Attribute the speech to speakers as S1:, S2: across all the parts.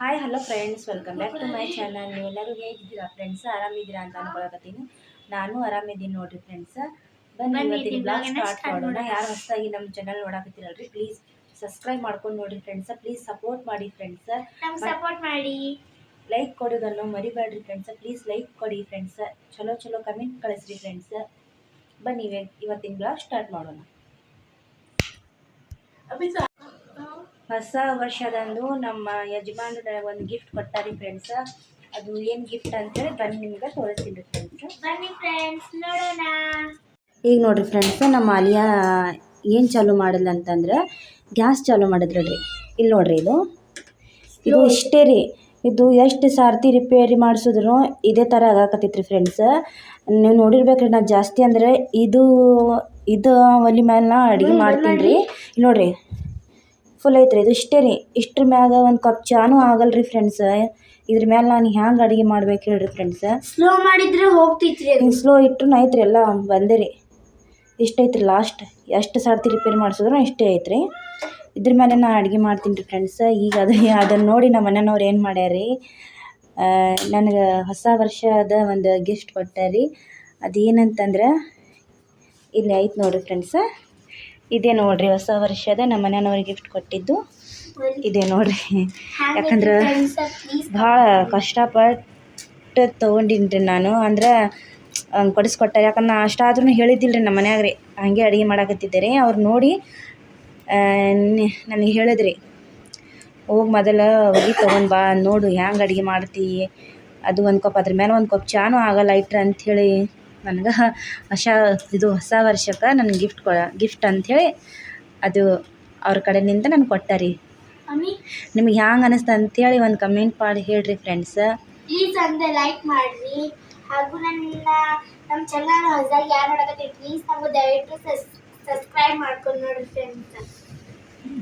S1: Hi hello friends welcome back to my channel ನೀವೆಲ್ಲರೂ ಹೇಗಿದ್ದೀರಾ friends ಆರಾಮಿದ್ದೀರಾ ಅಂತ ಅನ್ಕೊಳಕತ್ತೀನಿ. ನಾನು ಆರಾಮಿದ್ದೀನಿ ನೋಡ್ರಿ ಫ್ರೆಂಡ್ಸ್ ಬನ್ನಿ ಇವತ್ತಿನ
S2: ಈ
S1: ಬ್ಲಾಗ್ ಸ್ಟಾರ್ಟ್ ಮಾಡೋಣ. ಯಾರು ಹೊಸದಾಗಿ ನಮ್ಮ ಚಾನಲ್ ನೋಡಕತ್ತೀರಲ್ರಿ ಪ್ಲೀಸ್ ಸಬ್ಸ್ಕ್ರೈಬ್ ಮಾಡ್ಕೊಂಡು ನೋಡ್ರಿ ಫ್ರೆಂಡ್ಸ್ ಪ್ಲೀಸ್ ಸಪೋರ್ಟ್ ಮಾಡಿ ಫ್ರೆಂಡ್ಸ್
S2: ಸಪೋರ್ಟ್ ಮಾಡಿ.
S1: ಲೈಕ್ ಕೊಡೋದನ್ನು ಮರಿಬೇಡ್ರಿ ಫ್ರೆಂಡ್ಸ್ ಪ್ಲೀಸ್ ಲೈಕ್ ಕೊಡಿ ಫ್ರೆಂಡ್ಸ್ ಚಲೋ ಚಲೋ ಕಮೆಂಟ್ ಕಳಿಸ್ರಿ ಫ್ರೆಂಡ್ಸ್ ಬನ್ನಿ ಇವ- ಇವತ್ತಿನ ಬ್ಲಾಗ್ ಸ್ಟಾರ್ಟ್ ಮಾಡೋಣ. ಹೊಸ ವರ್ಷದಂದು ನಮ್ಮ ಯಜಮಾನರ ಒಂದು ಗಿಫ್ಟ್ ಕೊಡ್ತಾರೆ ಫ್ರೆಂಡ್ಸ್ ಅದು ಏನು ಗಿಫ್ಟ್ ಅಂತೇಳಿ ಬನ್ನಿ ನಿಮ್ಗೆ ತೋರಿಸ್ತೀನಿ ಫ್ರೆಂಡ್ಸ್
S2: ಬನ್ನಿ ಫ್ರೆಂಡ್ಸ್ ನೋಡೋಣ.
S1: ಈಗ ನೋಡ್ರಿ ಫ್ರೆಂಡ್ಸ್ ನಮ್ಮ ಆಲಿಯಾ ಏನು ಚಾಲು ಮಾಡಿಲ್ಲ ಅಂತಂದ್ರೆ ಗ್ಯಾಸ್ ಚಾಲು ಮಾಡಿದ್ರಿ ಇಲ್ಲಿ ನೋಡ್ರಿ ಇದು. ಇದು ಇಷ್ಟೇ ರೀ. ಇದು ಎಷ್ಟು ಸಾರ್ತಿ ರಿಪೇರಿ ಮಾಡಿಸಿದ್ರು ಇದೇ ಥರ ಆಗಾಕತ್ತೈತ್ರಿ ಫ್ರೆಂಡ್ಸ್ ನೀವು ನೋಡಿರ್ಬೇಕ್ರಿ ನಾ ಜಾಸ್ತಿ ಅಂದರೆ ಇದು ಇದು ಒಲಿ ಮೇಲೆ ನಾ ಅಡುಗೆ ಮಾಡ್ತೀನಿ ರೀ. ಇಲ್ಲಿ ನೋಡ್ರಿ. ಫುಲ್ ಐತ್ರಿ. ಇದು ಇಷ್ಟೇ ರೀ. ಇಷ್ಟ್ರ ಮ್ಯಾಗ ಒಂದು ಕಪ್ ಚಾನು ರೀ ಫ್ರೆಂಡ್ಸ್ ಇದ್ರ ಮೇಲೆ ನಾನು ಹ್ಯಾಂಗೆ ಅಡುಗೆ ಮಾಡ್ಬೇಕು ಹೇಳ್ರಿ ಫ್ರೆಂಡ್ಸ್
S2: ಸ್ಲೋ ಮಾಡಿದ್ರೆ ಹೋಗ್ತಿತ್ರಿ ಅದು.
S1: ಹಿಂಗೆ ಸ್ಲೋ ಇಟ್ರು ಐತ್ರಿ ಎಲ್ಲ ಬಂದೆ ರೀ. ಇಷ್ಟೈತ್ರಿ ಲಾಸ್ಟ್ ಎಷ್ಟು ಸಾರ್ತಿ ರಿಪೇರ್ ಮಾಡಿಸಿದ್ರು ಇಷ್ಟೇ ಐತ್ರಿ. ಇದ್ರ ಮೇಲೆ ನಾನು ಅಡುಗೆ ಮಾಡ್ತೀನಿ ರೀ ಫ್ರೆಂಡ್ಸ್ ಈಗ ಅದು ಅದನ್ನು ನೋಡಿ ನಮ್ಮ ಮನೆಯವ್ರು ಏನು ಮಾಡ್ಯಾರ ನನಗೆ ಹೊಸ ವರ್ಷದ ಒಂದು ಗಿಫ್ಟ್ ಕೊಟ್ಟಾರಿ ಅದೇನಂತಂದ್ರೆ ಇಲ್ಲಿ ಐತೆ ನೋಡಿರಿ ಫ್ರೆಂಡ್ಸ ಇದೇ ನೋಡ್ರಿ ಹೊಸ ವರ್ಷದ ನಮ್ಮ ಮನೆಯವ್ರಿಗೆ ಗಿಫ್ಟ್ ಕೊಟ್ಟಿದ್ದು. ಇದೇ ನೋಡ್ರಿ. ಯಾಕಂದ್ರೆ ಭಾಳ ಕಷ್ಟಪಟ್ಟು ತೊಗೊಂಡಿನ್ರಿ ನಾನು. ಅಂದ್ರೆ ಕೊಡಿಸ್ಕೊಟ್ಟಾರೆ ಯಾಕಂದ್ರೆ ನಾ ಅಷ್ಟಾದ್ರೂ ಹೇಳಿದ್ದಿಲ್ಲ ರೀ ನಮ್ಮ ಮನ್ಯಾಗ ರೀ. ಹಾಗೆ ಅಡುಗೆ ಮಾಡಾಕತ್ತಿದ್ದೆ ಅವ್ರು ನೋಡಿ ನನಗೆ ಹೇಳಿದ್ರಿ, ಹೋಗಿ ಮೊದಲು ಹೋಗಿ ತೊಗೊಂಡು ಬಾ ನೋಡು. ಹ್ಯಾಂಗೆ ಅಡುಗೆ ಮಾಡ್ತೀ? ಅದು ಒಂದು ಕಪ್, ಅದ್ರ ಮೇಲೆ ಒಂದು ಕಪ್ ಚಾನು ಆಗಲ್ಲ ಇಟ್ರೆ ಅಂಥೇಳಿ ನನಗೆ ಹೊಸ ಇದು ಹೊಸ ವರ್ಷಕ್ಕೆ ನನಗೆ ಗಿಫ್ಟ್ ಕೊ ಗಿಫ್ಟ್ ಅಂಥೇಳಿ ಅದು ಅವ್ರ ಕಡೆಯಿಂದ ನನಗೆ ಕೊಟ್ಟ
S2: ರೀ
S1: ನಿಮ್ಗೆ ಹ್ಯಾಂಗೆ ಅನಿಸ್ತು ಅಂಥೇಳಿ ಒಂದು ಕಮೆಂಟ್ ಮಾಡಿ ಹೇಳ್ರಿ ಫ್ರೆಂಡ್ಸ್
S2: ಪ್ಲೀಸ್ ಅಂದರೆ ಲೈಕ್ ಮಾಡಿರಿ. ಹಾಗೂ ನನ್ನ ನಮ್ಮ ಚಾನಲ್ ಹೊಸದಾಗಿ ಯಾರು ನೋಡಕತ್ತೀವಿ ಪ್ಲೀಸ್ ನಮಗೆ ದಯವಿಟ್ಟು ಸಬ್ಸ್ಕ್ರೈಬ್ ಮಾಡ್ಕೊಂಡು ನೋಡ್ರಿ ಫ್ರೆಂಡ್ಸ್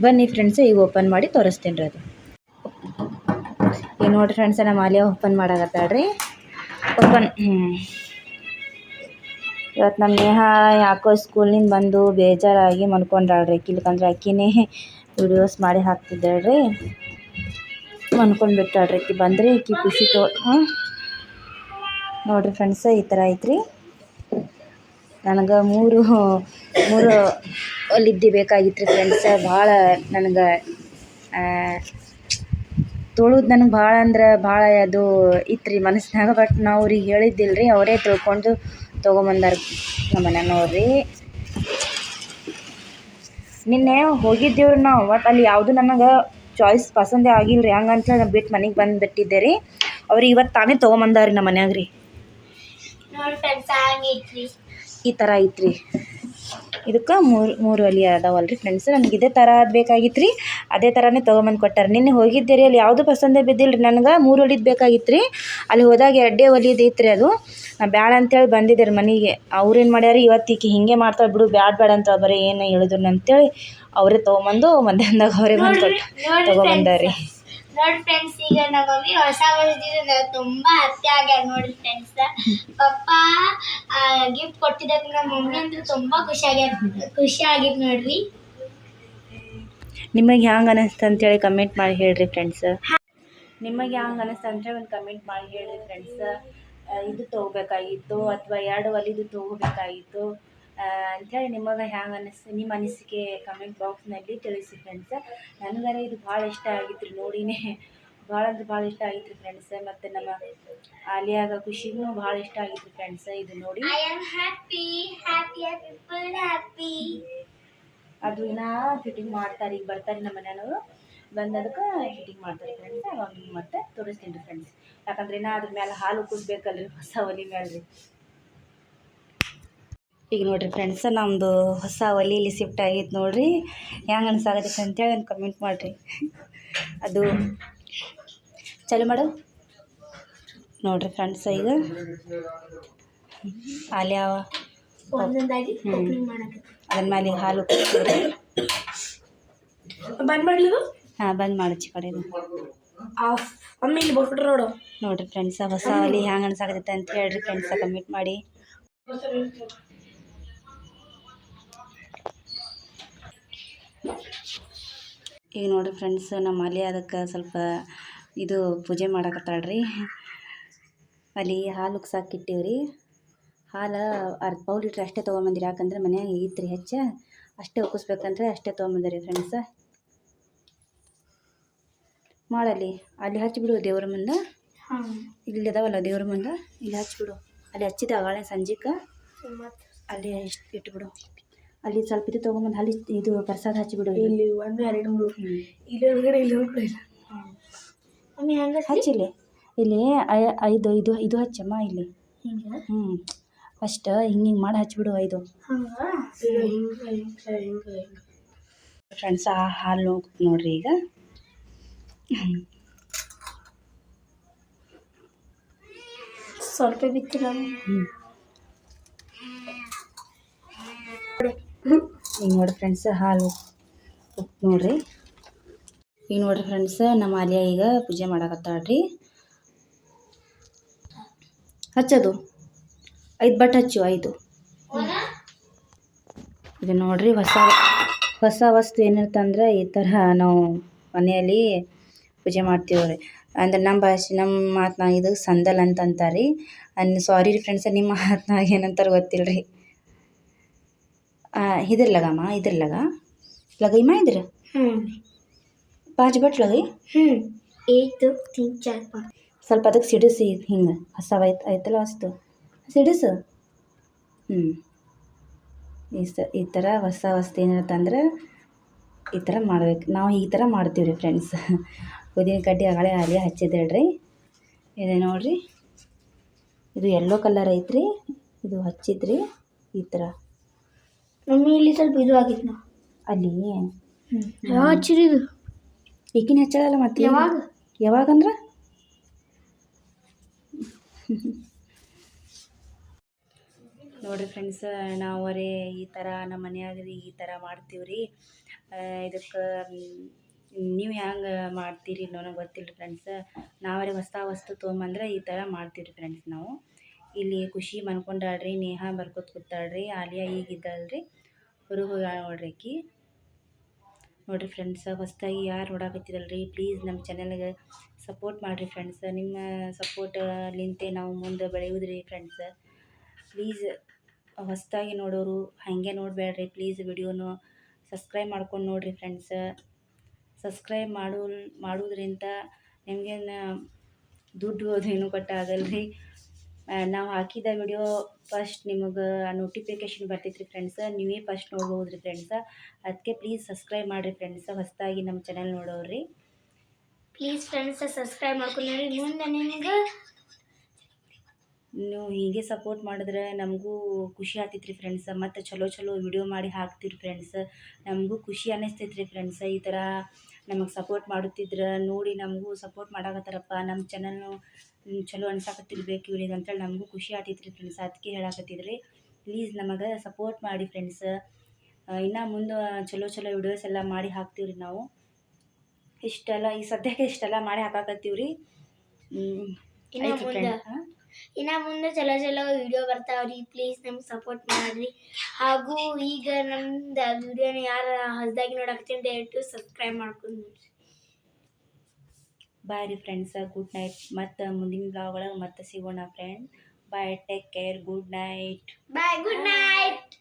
S1: ಬನ್ನಿ ಫ್ರೆಂಡ್ಸ್ ಈಗ ಓಪನ್ ಮಾಡಿ ತೋರಿಸ್ತೀನಿ ರೀ ಅದು. ಈಗ ನೋಡಿರಿ ಫ್ರೆಂಡ್ಸ್ ನಮ್ಮ ಆಲಿಯಾ ಓಪನ್ ಮಾಡಕತ್ತಾಳ್ರಿ. ಓಪನ್ ಹ್ಞೂ ಇವತ್ತು ನಮ್ಮ ನೇಹ ಯಾಕೋ ಸ್ಕೂಲಿಂದ ಬಂದು ಬೇಜಾರಾಗಿ ಮನ್ಕೊಂಡಾಳ್ರಿ ಕಿಲ್ಕಂದ್ರೆ ಆಕಿನೇ ವಿಡಿಯೋಸ್ ಮಾಡಿ ಹಾಕ್ತಿದ್ದಾಳ್ರಿ. ಮನ್ಕೊಂಡ್ಬಿಟ್ಟಾಳ್ರಿ ಆಕಿ ಬಂದ್ರಿ ಆಕಿ ಖುಷಿ ತೋ ನೋಡ್ರಿ ಫ್ರೆಂಡ್ಸ್ ಈ ಥರ ಐತ್ರಿ. ನನಗೆ ಮೂರು ಮೂರು ಒಲಿದ್ದಿ ಬೇಕಾಗಿತ್ತು ರೀ ಫ್ರೆಂಡ್ಸ್ ಭಾಳ ನನಗೆ ತೊಳುದು ನನಗೆ ಭಾಳ ಅಂದ್ರೆ ಭಾಳ ಅದು ಇತ್ತು ರೀ ಮನಸ್ಸಿನಾಗ ಬಟ್ ನಾವು ಅವ್ರಿಗೆ ಹೇಳಿದ್ದಿಲ್ಲ ರೀ ಅವರೇ ತಿಳ್ಕೊಂಡು ತೊಗೊಂಬಂದಾರ ನಮ್ಮ ಮನೆಯವ್ರಿ ನಿನ್ನೆ ಹೋಗಿದ್ದೇವ್ರಿ ನಾವು ಒಟ್ಟು ಅಲ್ಲಿ ಯಾವುದು ನನಗೆ ಚಾಯ್ಸ್ ಪಸಂದೇ ಆಗಿಲ್ಲ ರೀ ಹಂಗಂತ ನಾನು ಬಿಟ್ಟು ಮನೆಗೆ ಬಂದು ಬಿಟ್ಟಿದ್ದೆ ರೀ ಅವ್ರಿಗೆ ಇವತ್ತು ತಾನೇ ತೊಗೊಂಬಂದಾರ ನಮ್ಮ ಮನ್ಯಾಗ ರೀ ಈ ಥರ ಐತ್ರಿ. ಇದಕ್ಕೆ ಮೂರು ಮೂರು ಒಲಿ ಅದಾವಲ್ರಿ ಫ್ರೆಂಡ್ಸ್ ನನಗೆ ಇದೇ ಥರ ಅದು ಬೇಕಾಗಿತ್ತು ರೀ ಅದೇ ಥರನೇ ತೊಗೊಂಬಂದು ಕೊಟ್ಟಾರೆ. ನಿನ್ನೆ ಹೋಗಿದ್ದೆ ರೀ ಅಲ್ಲಿ ಯಾವುದು ಪಸಂದೇ ಬಿದ್ದಿಲ್ಲ ರೀ ನನಗೆ ಮೂರು ಒಲಿದು ಬೇಕಾಗಿತ್ತು ರೀ ಅಲ್ಲಿ ಹೋದಾಗ ಎರಡೇ ಒಲಿದು ರೀ ಅದು. ನಾ ಬ್ಯಾಡ ಅಂತೇಳಿ ಬಂದಿದ್ದೆ ರೀ ಮನೆಗೆ ಅವ್ರೇನು ಮಾಡ್ಯಾರ ಇವತ್ತು ಈಕೆ ಹಿಂಗೆ ಮಾಡ್ತಾಳೆ ಬಿಡು ಬ್ಯಾಡ ಬ್ಯಾಡ ಅಂತ ಬರೀ ಏನು ಹೇಳಿದ್ರು ಅಂತೇಳಿ ಅವರೇ ತೊಗೊಂಬಂದು ಮಧ್ಯಾಹ್ನದಾಗ ಅವರೇ ಬಂದು ಕೊಟ್ಟು ತೊಗೊಬಂದಾರೆ ರೀ
S2: ನೋಡಿ ಫ್ರೆಂಡ್ಸ್ ಈಗ ನಮ್ಮ ಮಮ್ಮಿ ಹೊಸ ವರ್ಷದಿಂದ ತುಂಬಾ ಹತ್ಯೆ ಆಗ್ಯಾರ ನೋಡಿ ಫ್ರೆಂಡ್ಸ್ ಪಪ್ಪ ಗಿಫ್ಟ್ ಕೊಟ್ಟಿದ್ದಕ್ಕೆ ನಮ್ಮ ಮಮ್ಮಿ ಅಂತೂ ತುಂಬಾ ಖುಷಿ ಆಗ್ಯಾರ ಖುಷಿ ಆಗಿದ್ ನೋಡ್ರಿ.
S1: ನಿಮಗೆ ಹ್ಯಾಂಗೆ ಅನಿಸ್ತು ಅಂತೇಳಿ ಕಮೆಂಟ್ ಮಾಡಿ ಹೇಳ್ರಿ ಫ್ರೆಂಡ್ಸ್ ನಿಮಗೆ ಹ್ಯಾಂಗೆ ಅನಿಸ್ತು ಅಂತೇಳಿ ಒಂದು ಕಮೆಂಟ್ ಮಾಡಿ ಹೇಳ್ರಿ ಫ್ರೆಂಡ್ಸ್ ಇದು ತಗೋಬೇಕಾಗಿತ್ತು ಅಥವಾ ಎರಡು ಒಲಿದು ತೊಗೋಬೇಕಾಗಿತ್ತು. ಅಂಥೇಳಿ ನಿಮಗೆ ಹ್ಯಾಂಗೆ ಅನಿಸ್ತು ನಿಮ್ಮ ಅನಿಸಿಕೆ ಕಮೆಂಟ್ ಬಾಕ್ಸ್ನಲ್ಲಿ ತಿಳಿಸಿ ಫ್ರೆಂಡ್ಸ್ ನನಗರೆ ಇದು ಭಾಳ ಇಷ್ಟ ಆಗಿತ್ತು ನೋಡಿನೇ. ಭಾಳ ಅಂದ್ರೆ ಭಾಳ ಇಷ್ಟ ಆಗಿತ್ತು ರೀ ಫ್ರೆಂಡ್ಸ್ ಮತ್ತು ನಮ್ಮ ಆಲಿಯಾಗ ಖುಷಿಗೂ ಭಾಳ ಇಷ್ಟ ಆಗಿತ್ತು ಫ್ರೆಂಡ್ಸ್ ಇದು ನೋಡಿ. ಅದು ಇನ್ನೂ ಫಿಟ್ಟಿಂಗ್ ಮಾಡ್ತಾರೆ ಈಗ ಬರ್ತಾರೆ ನಮ್ಮ ಮನೆಯವರು. ಬಂದದಕ್ಕೆ ಫಿಟ್ಟಿಂಗ್ ಮಾಡ್ತಾರೆ ಫ್ರೆಂಡ್ಸ್ ಅವಾಗ ಮತ್ತೆ ತೋರಿಸ್ತೀನಿ ರೀ ಫ್ರೆಂಡ್ಸ್ ಯಾಕಂದ್ರೆ ನಾ ಅದ್ರ ಮೇಲೆ ಹಾಲು ಕುದಿಬೇಕಲ್ರಿ ಹೊಸ ಒಲಿ ಮೇಲೆ ರೀ ಈಗ ನೋಡಿರಿ ಫ್ರೆಂಡ್ಸ್ ನಮ್ಮದು ಹೊಸ ಒಲೆಯಲ್ಲಿ ಶಿಫ್ಟ್ ಆಗೈತೆ ನೋಡ್ರಿ. ಹೆಂಗೆ ಅನ್ಸಾಗತ್ತೈತೆ ಅಂತೇಳಿ ಒಂದು ಕಮೆಂಟ್ ಮಾಡಿರಿ. ಅದು ಚಲೋ ಮಾಡು. ನೋಡಿರಿ ಫ್ರೆಂಡ್ಸ್ ಈಗ. ಅಲ್ಲಿ
S2: ಯಾವ? ಅದನ್ನ
S1: ಅದ್ರ ಮೇಲೆ ಹಾಲು
S2: ಬಂದ್ ಮಾಡ್ಲಿದು
S1: ಹಾಂ ಬಂದ್ ಮಾಡಚ್ಚಿ
S2: ಕಡೆ ಮಮ್ಮಿ ಇಲ್ಲಿ ಬರ್ಬಿಟ್ರೆ ನೋಡು.
S1: ನೋಡ್ರಿ ಫ್ರೆಂಡ್ಸ ಹೊಸ ಒಲಿ ಹ್ಯಾಂಗೆ ಅನ್ಸಾಗತ್ತೆ ಅಂತ ಹೇಳ್ರಿ ಫ್ರೆಂಡ್ಸ ಕಮೆಂಟ್ ಮಾಡಿ. ಈಗ ನೋಡಿರಿ ಫ್ರೆಂಡ್ಸ್ ನಮ್ಮ ಅಲಿ ಅದಕ್ಕೆ ಸ್ವಲ್ಪ ಇದು ಪೂಜೆ ಮಾಡಕತ್ತಾಳ್ರಿ. ಅಲ್ಲಿ ಹಾಲು ಉಕ್ಸಾಕಿಟ್ಟೀವಿ ರೀ ಹಾಲು ಅರ್ಧ ಪೌ ಲೀಟ್ರ್ ಅಷ್ಟೇ ತೊಗೊಂಬಂದಿರಿ. ಯಾಕಂದ್ರೆ ಮನ್ಯಾಗ ಐತ್ರಿ ಹೆಚ್ಚ. ಅಷ್ಟೇ ಉಕ್ಕಿಸ್ಬೇಕಂದ್ರೆ ಅಷ್ಟೇ ತೊಗೊಂಬಂದಿರಿ ಫ್ರೆಂಡ್ಸ. ಮಾಡಲ್ಲಿ ಅಲ್ಲಿ ಹಚ್ಚಿಬಿಡು ದೇವ್ರ ಮುಂದೆ. ಇಲ್ಲಿ ಅದಾವಲ್ಲ ದೇವ್ರ ಮುಂದೆ. ಇಲ್ಲಿ ಹಚ್ಚಿಬಿಡು ಅಲ್ಲಿ ಹಚ್ಚಿದ ಆಗಾಳೆ ಸಂಜೆಗೆ ಅಲ್ಲಿ ಇಷ್ಟು ಇಟ್ಬಿಡು. ಅಲ್ಲಿ ಸ್ವಲ್ಪ ಇದು ತೊಗೊಂಬಂದು ಅಲ್ಲಿ ಇದು ಪ್ರಸಾದ ಹಚ್ಚಿಬಿಡು ಇಲ್ಲಿ.
S2: ಒಂದು ಎರಡು ಮೂರು. ಇಲ್ಲಿ ಒಳಗಡೆ ಇಲ್ಲಿ ಹೋಗ್ಲಿಲ್ಲ ಮಮ್ಮಿ ಹಂಗೆ
S1: ಹಚ್ಚಿಲ್ಲಿ ಇಲ್ಲಿ. ಐದು ಇದು ಇದು ಹಚ್ಚಮ್ಮ ಇಲ್ಲಿ. ಹ್ಞೂ ಫಸ್ಟ್ ಹಿಂಗೆ ಹಿಂಗೆ ಮಾಡಿ ಹಚ್ಚಿಬಿಡು ಐದು. ಫ್ರೆಂಡ್ಸ್ ಆ ಹಾಲು ನೋಡ್ರಿ ಈಗ.
S2: ಸ್ವಲ್ಪ ಬಿತ್ತಿಲ್ಲ
S1: ಹ್ಞೂ ಈಗ ನೋಡಿ ಫ್ರೆಂಡ್ಸ್ ಹಾಲು ಉಪ್ಪು ನೋಡ್ರಿ. ಈಗ ನೋಡ್ರಿ ಫ್ರೆಂಡ್ಸ್ ನಮ್ಮ ಅಲಿಯ ಈಗ ಪೂಜೆ ಮಾಡಕತ್ತಾಳ್ರಿ. ಹಚ್ಚದು. ಐದು ಬಟ್ ಹಚ್ಚು, ಐದು. ಇದು ನೋಡ್ರಿ ಹೊಸ ಹೊಸ ವಸ್ತು ಏನಿರ್ತಂದ್ರೆ ಈ ಥರ ನಾವು ಮನೆಯಲ್ಲಿ ಪೂಜೆ ಮಾಡ್ತೀವಿ ರೀ ಅಂದ್ರೆ ನಮ್ಮ ಭಾಷೆ, ನಮ್ಮ ಮಾತನಾಗ ಇದು ಸಂದಲ್ ಅಂತ ಅಂತಾರೆ ರೀ ಸಾರಿ ರೀ ಫ್ರೆಂಡ್ಸ್ ನಿಮ್ಮ ಮಾತನಾಗ ಏನಂತಾರೆ ಗೊತ್ತಿಲ್ಲ ರೀ ಇದ್ರ ಲಗಮ್ಮ ಇದ್ರ ಲಗ? ಮಾ ಇದ್ರ?
S2: ಹ್ಞೂ
S1: पाँच ಬಟ್ ಲಗೈ?
S2: ಹ್ಞೂ ಏಕ್ ದೋ ತೀನ್ ಚಾರ್ ಪಾಂಚ್
S1: ಸ್ವಲ್ಪ ಅದಕ್ಕೆ ಸಿಡಿಸಿ ಹಿಂಗೆ. ಹಸವ ಐತ್ ಐತಲ್ಲ ವಸ್ತು. ಸಿಡಿಸು. ಹ್ಞೂ ಈ ಸ ಈ ಥರ ಹೊಸ ವಸ್ತು ಏನಿರುತ್ತಂದ್ರೆ ಈ ಥರ ಮಾಡ್ಬೇಕು. ನಾವು ಈ ಥರ ಮಾಡ್ತೀವಿ ರೀ ಫ್ರೆಂಡ್ಸ್. ಉದಿನ ಕಡ್ಡಿ ಅಗಳೆ ಅಲ್ಲಿ ಹಚ್ಚಿದ್ದೇಳ್ರಿ ಇದೆ ನೋಡಿರಿ. ಇದು ಯೆಲ್ಲೋ ಕಲರ್ ಐತ್ರಿ. ಇದು ಹಚ್ಚಿದ್ರಿ. ಈ ಥರ
S2: ಮಮ್ಮಿ ಇಲ್ಲಿ ಸ್ವಲ್ಪ ಇದು ಆಗಿತ್ತು ನಾವು
S1: ಅಲ್ಲಿ?
S2: ಯಾವ ಯಾವಾಗ ಹಚ್ಚಿರಿ ಇದು?
S1: ಈಗಿನ ಹಚ್ಚಲ್ಲ ಮತ್ತೆ?
S2: ಯಾವಾಗ?
S1: ಯಾವಾಗಂದ್ರೆ ನೋಡ್ರಿ ಫ್ರೆಂಡ್ಸ್ ನಾವು ನಾವರೇ ಈ ಥರ ನಮ್ಮ ಮನೆಯಾಗ ರೀ ಈ ಥರ ಮಾಡ್ತೀವಿ ರೀ ಇದಕ್ಕೆ ನೀವು ಹೆಂಗೆ ಮಾಡ್ತೀರಿ ನನಗೆ ಗೊತ್ತಿಲ್ಲ ರೀ ಫ್ರೆಂಡ್ಸ್ ನಾವರೇ ಹೊಸ ವಸ್ತು ತೊಗೊಂಬಂದ್ರೆ ಈ ಥರ ಮಾಡ್ತೀವಿ ರೀ ಫ್ರೆಂಡ್ಸ್ ನಾವು. ಇಲ್ಲಿ ಖುಷಿ ಮನ್ಕೊಂಡಾಳ್ರಿ, ನೇಹ ಬರ್ಕೊತ ಕೂತಾಳ್ರಿ, ಆಲಿಯಾ ಈಗಿದ್ದಾಳ್ರಿ. ಹೊರಗೆ ಹೋಗ್ಯಾಳ ನೋಡ್ರಿ ಆಕಿ ನೋಡಿರಿ ಫ್ರೆಂಡ್ಸ್ ಹೊಸ್ದಾಗಿ ಯಾರು ನೋಡಾಕತ್ತಿರಲ್ರಿ? ಪ್ಲೀಸ್ ನಮ್ಮ ಚಾನೆಲ್ಗೆ ಸಪೋರ್ಟ್ ಮಾಡಿರಿ ಫ್ರೆಂಡ್ಸ್ ನಿಮ್ಮ ಸಪೋರ್ಟ್ಲಿಂತೆ ನಾವು ಮುಂದೆ ಬೆಳೆಯುವುದ್ರಿ ಫ್ರೆಂಡ್ಸ್ ಪ್ಲೀಸ್ ಹೊಸ್ದಾಗಿ ನೋಡೋರು ಹಾಗೆ ನೋಡಬೇಡ್ರಿ. ಪ್ಲೀಸ್ ವಿಡಿಯೋನು ಸಬ್ಸ್ಕ್ರೈಬ್ ಮಾಡ್ಕೊಂಡು ನೋಡಿರಿ ಫ್ರೆಂಡ್ಸ್ ಸಬ್ಸ್ಕ್ರೈಬ್ ಮಾಡೋ ಮಾಡೋದ್ರಿಂದ ನಿಮಗೇನು ದುಡ್ಡು ಅದೇನು ಕೊಟ್ಟಾಗಲ್ರಿ ನಾವು ಹಾಕಿದ ವಿಡಿಯೋ ಫಸ್ಟ್ ನಿಮಗೆ ನೋಟಿಫಿಕೇಶನ್ ಬರ್ತೈತೆ ರೀ ಫ್ರೆಂಡ್ಸ್ ನೀವೇ ಫಸ್ಟ್ ನೋಡ್ಬೋದು ರೀ ಫ್ರೆಂಡ್ಸ ಅದಕ್ಕೆ ಪ್ಲೀಸ್ ಸಬ್ಸ್ಕ್ರೈಬ್ ಮಾಡಿರಿ ಫ್ರೆಂಡ್ಸ್ ಹೊಸದಾಗಿ ನಮ್ಮ ಚಾನಲ್ ನೋಡೋರಿ
S2: ಪ್ಲೀಸ್ ಫ್ರೆಂಡ್ಸ್ ಸಬ್ಸ್ಕ್ರೈಬ್ ಮಾಡ್ಕೊಂಡ್ರಿ. ಮುಂದೆ ನಿಮ್ಗೆ
S1: ನೀವು ಹೀಗೆ ಸಪೋರ್ಟ್ ಮಾಡಿದ್ರೆ ನಮಗೂ ಖುಷಿ ಆಗ್ತೈತ್ರಿ ಫ್ರೆಂಡ್ಸ್ ಮತ್ತು ಚಲೋ ಚಲೋ ವಿಡಿಯೋ ಮಾಡಿ ಹಾಕ್ತೀವಿ ಫ್ರೆಂಡ್ಸ್ ನಮಗೂ ಖುಷಿ ಅನ್ನಿಸ್ತೈತ್ರಿ ಫ್ರೆಂಡ್ಸ್ ಈ ಥರ ನಮಗೆ ಸಪೋರ್ಟ್ ಮಾಡುತ್ತಿದ್ರೆ ನೋಡಿ ನಮಗೂ ಸಪೋರ್ಟ್ ಮಾಡಾಕತ್ತಾರಪ್ಪ. ನಮ್ಮ ಚಾನಲ್ನು ಚಲೋ ಅನ್ಸಾಕತ್ತಿರ್ಬೇಕು ಇವ್ರಿಗೆ ಅಂತೇಳಿ ನಮಗೂ ಖುಷಿ ಆಗ್ತೈತೆ ರೀ ಫ್ರೆಂಡ್ಸ್ ಅದಕ್ಕೆ ಹೇಳಾಕತ್ತಿದ್ರಿ. ಪ್ಲೀಸ್ ನಮಗೆ ಸಪೋರ್ಟ್ ಮಾಡಿ ಫ್ರೆಂಡ್ಸ್ ಇನ್ನು ಮುಂದೆ ಚಲೋ ಚಲೋ ವಿಡಿಯೋಸ್ ಎಲ್ಲ ಮಾಡಿ ಹಾಕ್ತೀವ್ರಿ ನಾವು. ಇಷ್ಟೆಲ್ಲ ಈ ಸದ್ಯಕ್ಕೆ ಇಷ್ಟೆಲ್ಲ ಮಾಡಿ ಹಾಕಾಕತ್ತೀವ್ರಿ.
S2: ಇನ್ನ ಮುಂದೆ ಇನ್ನ ಮುಂದೆ ಚಲೋ ಚಲೋ ವಿಡಿಯೋ ಬರ್ತಾವ್ರಿ. ಪ್ಲೀಸ್ ನಮ್ಗೆ ಸಪೋರ್ಟ್ ಮಾಡ್ರಿ. ಹಾಗೂ ಈಗ ನಮ್ದು ವಿಡಿಯೋನ ಯಾರು ಹೊಸದಾಗಿ ನೋಡಕತ್ತೀನಿ ದಯವಿಟ್ಟು ಸಬ್ಸ್ಕ್ರೈಬ್ ಮಾಡ್ಕೊಂಡು ನೋಡ್ರಿ.
S1: ಬಾಯ್ ರೀ ಫ್ರೆಂಡ್ಸ್ ಗುಡ್ ನೈಟ್ ಮತ್ತೆ ಮುಂದಿನ ಬ್ಲಾಗ್ ಒಳಗೆ ಮತ್ತೆ ಸಿಗೋಣ friend bye take care good night
S2: bye good night